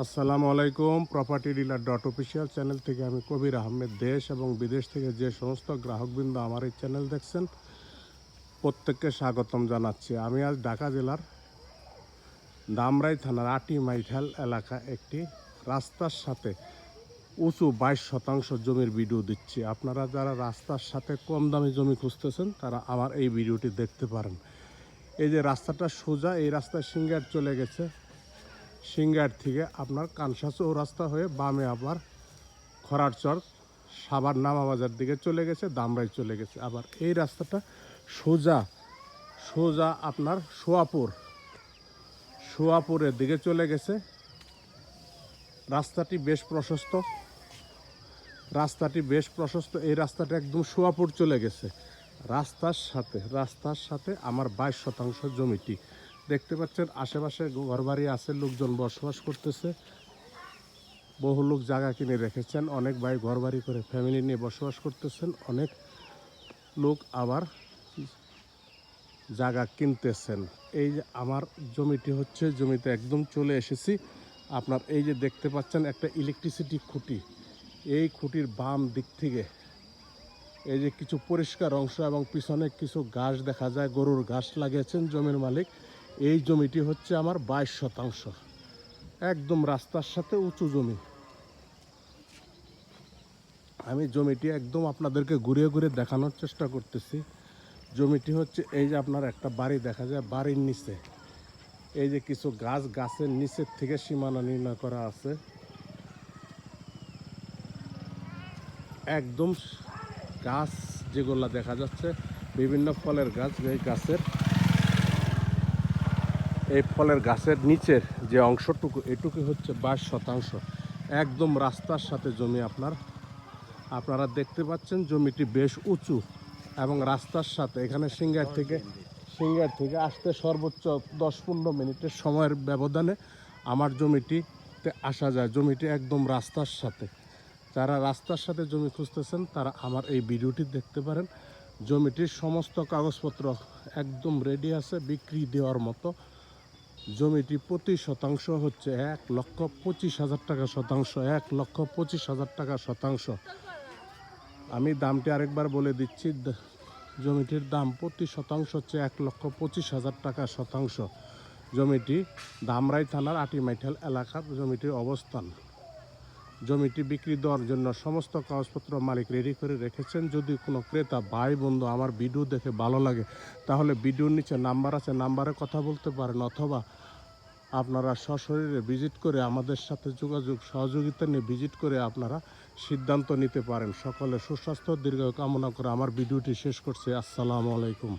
আসসালামু আলাইকুম property dealer dot official channel থেকে আমি কবির আহমেদ দেশ এবং বিদেশ থেকে যে সমস্ত গ্রাহকবৃন্দ আমার এই চ্যানেল দেখছেন, প্রত্যেককে স্বাগতম জানাচ্ছি। আমি আজ ঢাকা জেলার দামরাই থানার আটি মাইঠাল এলাকা একটি রাস্তার সাথে উঁচু বাইশ শতাংশ জমির ভিডিও দিচ্ছি। আপনারা যারা রাস্তার সাথে কম দামি জমি খুঁজতেছেন, তারা আমার এই ভিডিওটি দেখতে পারেন। এই যে রাস্তাটা সোজা, এই রাস্তায় সিঙ্গার চলে গেছে। সিঙ্গার থেকে আপনার কানসা চৌরাস্তা হয়ে বামে আবার খরার চর সাবার নামাবাজার দিকে চলে গেছে, দামরাই চলে গেছে। আবার এই রাস্তাটা সোজা সোজা আপনার সোয়াপুর, সোয়াপুরের দিকে চলে গেছে। রাস্তাটি বেশ প্রশস্ত, রাস্তাটি বেশ প্রশস্ত, এই রাস্তাটা একদম সোয়াপুর চলে গেছে। রাস্তার সাথে রাস্তার সাথে আমার বাইশ শতাংশ জমিটি। দেখতে পাচ্ছেন, আশেপাশে ঘরবাড়ি আছে, লোকজন বসবাস করতেছে। বহু লোক জায়গা কিনে রেখেছেন, অনেক ভাই ঘরবাড়ি করে ফ্যামিলি নিয়ে বসবাস করতেছেন, অনেক লোক আবার জায়গা কিনতেছেন। এই যে আমার জমিটি হচ্ছে, জমিতে একদম চলে এসেছি। আপনার এই যে দেখতে পাচ্ছেন একটা ইলেকট্রিসিটি খুঁটি। এই খুঁটির বাম দিক থেকে এই যে কিছু পরিষ্কার অংশ এবং পিছনে কিছু ঘাস দেখা যায়, গরুর ঘাস লাগিয়েছেন জমির মালিক। এই জমিটি হচ্ছে আমার বাইশ শতাংশ। একদম রাস্তার সাথে উঁচু জমি। আমি জমিটি একদম আপনাদেরকে ঘুরে ঘুরে দেখানোর চেষ্টা করতেছি। জমিটি হচ্ছে এই যে আপনার একটা বাড়ি দেখা যায় বাড়ির নিচে। এই যে কিছু গাছ গাছের নিচের থেকে সীমানা নির্ণয় করা আছে। একদম গাছ যেগুলা দেখা যাচ্ছে, বিভিন্ন ফলের গাছ, এই গাছের এই ফলের গাছের নিচের যে অংশটুকু, এটুকু হচ্ছে বাইশ শতাংশ। একদম রাস্তার সাথে জমি আপনার। আপনারা দেখতে পাচ্ছেন জমিটি বেশ উঁচু এবং রাস্তার সাথে এখানে সিঙ্গার থেকে সিঙ্গার থেকে আসতে সর্বোচ্চ দশ পনেরো মিনিটের সময়ের ব্যবধানে আমার জমিটিতে আসা যায়। জমিটি একদম রাস্তার সাথে। যারা রাস্তার সাথে জমি খুঁজতেছেন, তারা আমার এই ভিডিওটি দেখতে পারেন। জমিটির সমস্ত কাগজপত্র একদম রেডি আছে, বিক্রি দেওয়ার মতো। জমিটি প্রতি শতাংশ হচ্ছে এক লক্ষ পঁচিশ হাজার টাকা শতাংশ, এক লক্ষ পঁচিশ হাজার টাকা শতাংশ। আমি দামটি আরেকবার বলে দিচ্ছি জমিটির দাম প্রতি শতাংশ হচ্ছে এক লক্ষ পঁচিশ হাজার টাকা শতাংশ। জমিটি দামরাই থানার আটিমাইঠাল এলাকার জমিটির অবস্থান। জমিটি বিক্রি দেওয়ার জন্য সমস্ত কাগজপত্র মালিক রেডি করে রেখেছেন। যদি কোনো ক্রেতা, ভাই, বন্ধু আমার ভিডিও দেখে ভালো লাগে, তাহলে ভিডিওর নিচে নাম্বার আছে নাম্বারে কথা বলতে পারেন অথবা আপনারা সশরীরে ভিজিট করে আমাদের সাথে যোগাযোগ, সহযোগিতা নিয়ে ভিজিট করে আপনারা সিদ্ধান্ত নিতে পারেন। সকলে সুস্বাস্থ্য দীর্ঘ কামনা করে আমার ভিডিওটি শেষ করছি। আসসালামু আলাইকুম।